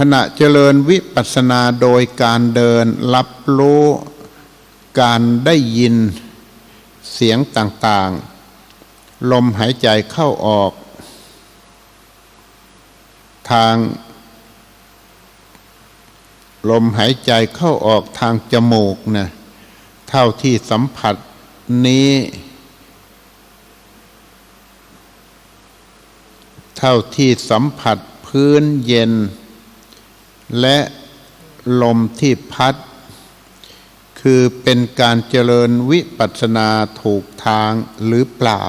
ขณะเจริญวิปัสสนาโดยการเดินรับรู้การได้ยินเสียงต่างๆ ลมหายใจเข้าออก ทาง ลมหายใจเข้าออกทางจมูกนะเท่าที่สัมผัสนี้ เท่าที่สัมผัสพื้นเย็น และลมที่พัด คือเป็นการเจริญวิปัสสนาถูกทางหรือเปล่า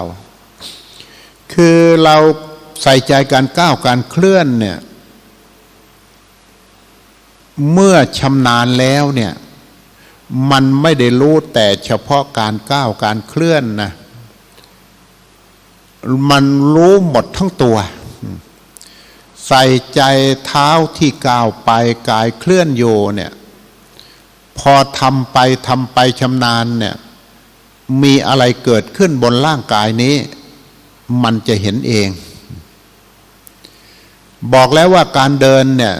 คือเราใส่ใจการก้าวการเคลื่อนเนี่ยเมื่อชำนาญแล้วเนี่ยมันไม่ได้รู้แต่เฉพาะการก้าวการเคลื่อนนะมันรู้หมดทั้งตัว ใส่ใจเท้าที่ก้าวไปกายเคลื่อนโยเนี่ย พอทำไปทำไปชำนาญเนี่ย มีอะไรเกิดขึ้นบนร่างกายนี้ มันจะเห็นเอง บอกแล้วว่าการเดินเนี่ย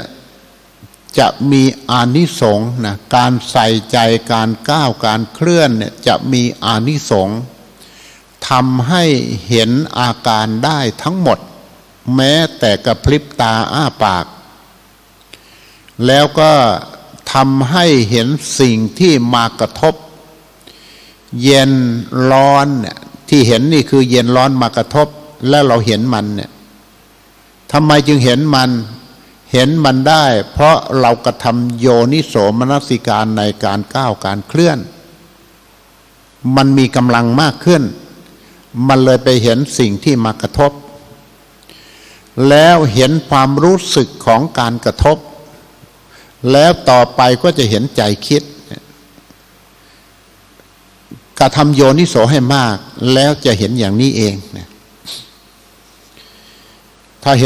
จะมีอานิสงส์นะการใส่ใจการก้าวการเคลื่อนเนี่ยจะมีอานิสงส์ทำให้เห็นอาการได้ทั้งหมด แม้แต่กระพริบตาอ้าปาก แล้วก็ทำให้เห็นสิ่งที่มากระทบ เย็นร้อนเนี่ยที่เห็นนี่คือเย็นร้อนมากระทบ แล้วเราเห็นมันเนี่ยทำไมจึงเห็นมัน เห็นมันได้ เพราะเรากระทำโยนิโสมนสิการในการก้าวการเคลื่อน มันมีกำลังมากขึ้น มันเลยไปเห็นสิ่งที่มากระทบ แล้วเห็นความรู้สึกของการกระทบ แล้วต่อไปก็จะเห็นใจคิดกระทำโยนิโสให้มาก แล้วจะเห็นอย่างนี้เองถ้าเห็น